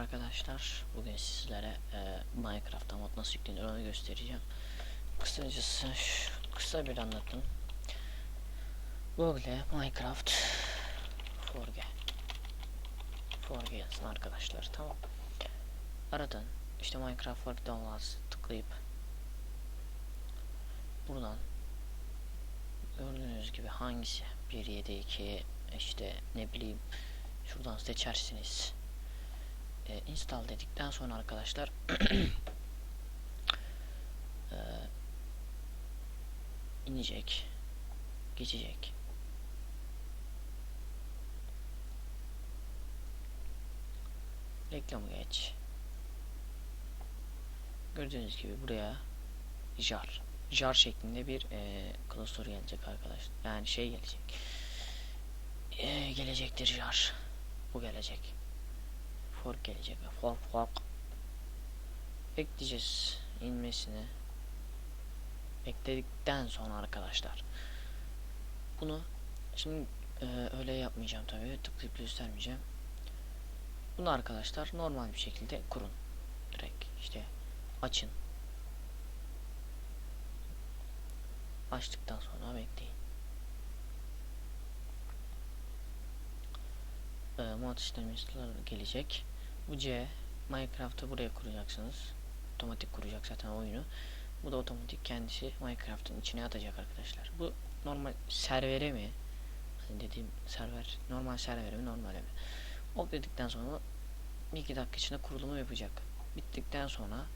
arkadaşlar. Bugün sizlere e, Minecraft'ta mod nasıl yüklenir onu göstereceğim. Kısacası kısa bir anlatım. Google Minecraft Forge Forge yazın arkadaşlar tamam. Aradan işte Minecraft Forge Downloads tıklayıp buradan gördüğünüz gibi hangisi 1.7.2 işte ne bileyim şuradan seçersiniz install dedikten sonra arkadaşlar inecek geçecek. Reklamı geç. Gördüğünüz gibi buraya jar jar şeklinde bir e, klasör gelecek arkadaşlar yani şey gelecek. E, gelecektir jar. Bu gelecek fork gelecek. Fork fork ekleyeceğiz inmesini. Ekledikten sonra arkadaşlar. Bunu şimdi e, öyle yapmayacağım tabii. Tıklayıp göstermeyeceğim. Bunu arkadaşlar normal bir şekilde kurun. Direkt işte açın. Açtıktan sonra bekleyin. E, mod işlemi gelecek bu C Minecraft'ı buraya kuracaksınız. Otomatik kuracak zaten oyunu. Bu da otomatik kendisi Minecraft'ın içine atacak arkadaşlar. Bu normal servere mi? Hani dediğim server normal servere mi normal mi? O dedikten sonra bir iki dakika içinde kurulumu yapacak. Bittikten sonra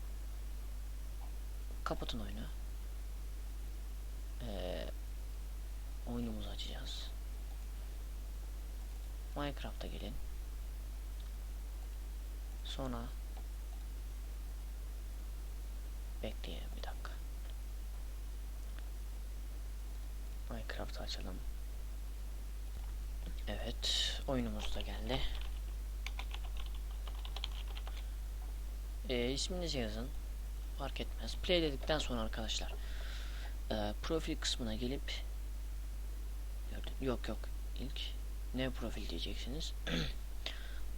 kapatın oyunu. Ee, oyunumuzu açacağız. Minecraft'a gelin sonra bekleyelim bir dakika. Minecraft'ı açalım. Evet oyunumuz da geldi. Ee, isminizi yazın. Fark etmez. Play dedikten sonra arkadaşlar e, profil kısmına gelip yok yok ilk ne profil diyeceksiniz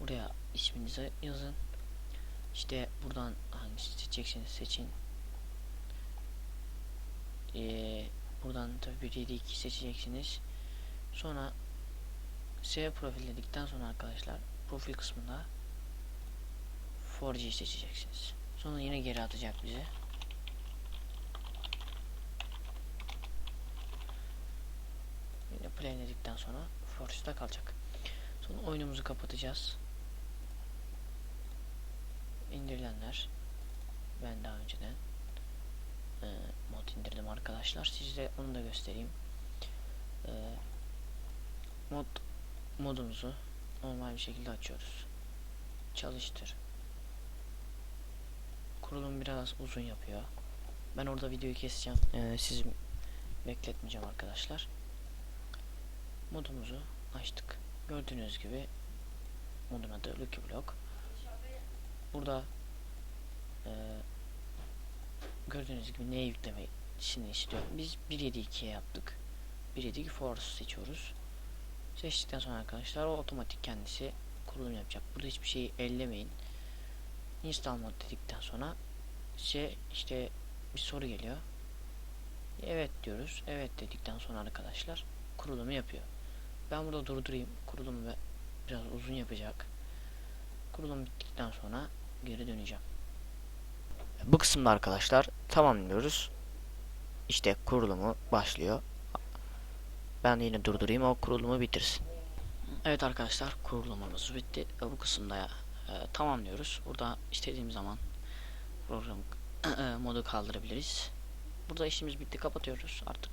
buraya isminizi yazın. İşte buradan hangisini seçeceksiniz seçin. Ee, buradan tabi 1 7 2 seçeceksiniz. Sonra S profil dedikten sonra arkadaşlar profil kısmında 4G seçeceksiniz. Sonra yine geri atacak bize yine play dedikten sonra 4G'de kalacak. Sonra oyunumuzu kapatacağız indirilenler. Ben daha önceden e, mod indirdim arkadaşlar. Size onu da göstereyim. E, mod modumuzu normal bir şekilde açıyoruz. Çalıştır. Kurulum biraz uzun yapıyor. Ben orada videoyu keseceğim. E, sizi bekletmeyeceğim arkadaşlar. Modumuzu açtık. Gördüğünüz gibi modun adı Lucky Block burada e, gördüğünüz gibi neye yüklemesini istiyor. Biz 1.7.2'ye yaptık. 1.7.2 Force seçiyoruz. Seçtikten sonra arkadaşlar o otomatik kendisi kurulum yapacak. Burada hiçbir şeyi ellemeyin. Install mod dedikten sonra şey işte bir soru geliyor. Evet diyoruz. Evet dedikten sonra arkadaşlar kurulumu yapıyor. Ben burada durdurayım. Kurulumu biraz uzun yapacak. Kurulum bittikten sonra geri döneceğim. Bu kısımda arkadaşlar tamamlıyoruz. İşte kurulumu başlıyor. Ben yine durdurayım o kurulumu bitirsin. Evet arkadaşlar kurulumumuz bitti. Bu kısımda e, tamamlıyoruz. Burada istediğim zaman program e, modu kaldırabiliriz. Burada işimiz bitti kapatıyoruz artık.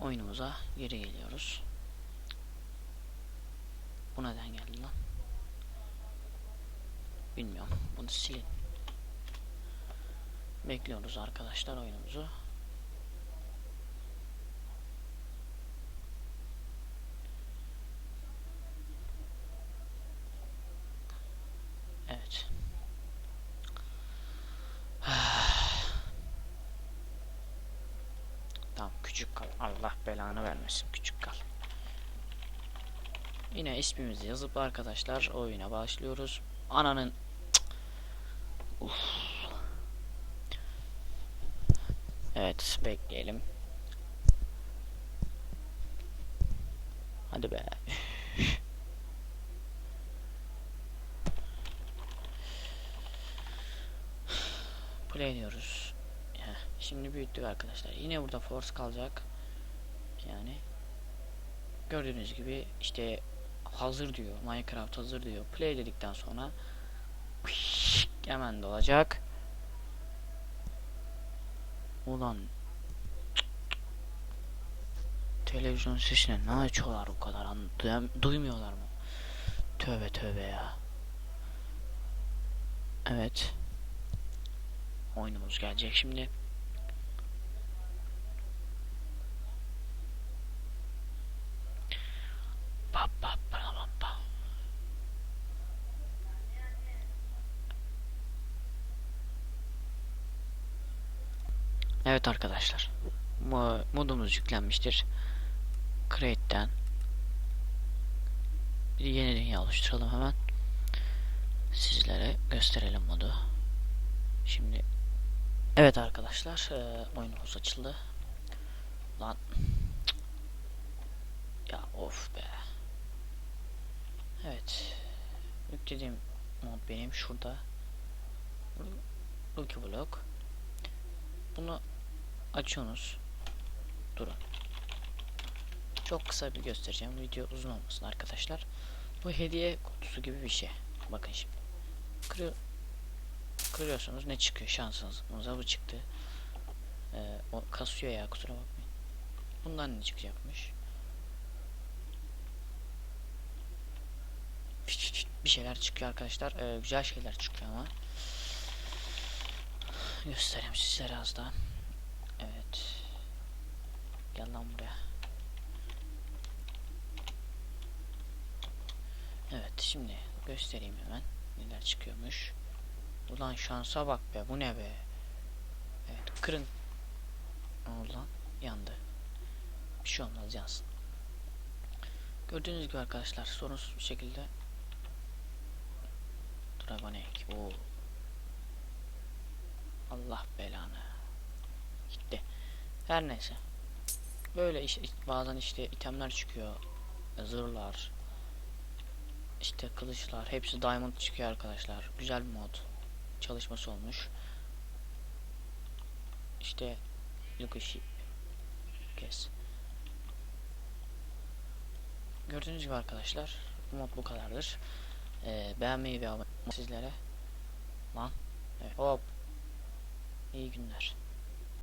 Oyunumuza geri geliyoruz. Bu neden geldi lan? Bilmiyorum. Bunu silin. Bekliyoruz arkadaşlar oyunumuzu. Evet. tamam küçük kal. Allah belanı vermesin küçük kal. Yine ismimizi yazıp arkadaşlar oyuna başlıyoruz. Ananın Evet bekleyelim. Hadi be. Play diyoruz. Şimdi büyüttük arkadaşlar. Yine burada force kalacak. Yani gördüğünüz gibi işte hazır diyor. Minecraft hazır diyor. Play dedikten sonra hemen de olacak. Ulan televizyon sesine ne açıyorlar o kadar an duyan- duymuyorlar mı? Tövbe tövbe ya. Evet. Oyunumuz gelecek şimdi. Evet arkadaşlar. Mo- Modumuz yüklenmiştir. Create'den bir yeni dünya oluşturalım hemen. Sizlere gösterelim modu. Şimdi Evet arkadaşlar, e, oyunumuz açıldı. Lan ya of be. Evet. Yüklediğim mod benim şurada. Lucky Block. Bunu açıyorsunuz. Durun. Çok kısa bir göstereceğim. Video uzun olmasın arkadaşlar. Bu hediye kutusu gibi bir şey. Bakın şimdi. Kırıyor, kırıyorsunuz ne çıkıyor şansınıza bu çıktı. Ee, o kasıyor ya kusura bakmayın. Bundan ne çıkacakmış? Bir şeyler çıkıyor arkadaşlar. Ee, güzel şeyler çıkıyor ama. Göstereyim sizlere az daha. Evet. Gel lan buraya. Evet şimdi göstereyim hemen neler çıkıyormuş. Ulan şansa bak be bu ne be. Evet kırın. Ne oldu lan? Yandı. Bir şey olmaz yansın. Gördüğünüz gibi arkadaşlar sorunsuz bir şekilde Dragon Egg. Allah belanı. Her neyse. Böyle iş, bazen işte itemler çıkıyor. Zırhlar. İşte kılıçlar. Hepsi diamond çıkıyor arkadaşlar. Güzel bir mod. Çalışması olmuş. İşte Yukushi kes. Gördüğünüz gibi arkadaşlar bu mod bu kadardır. Ee, beğenmeyi ve sizlere. Lan. Evet. Hop. İyi günler.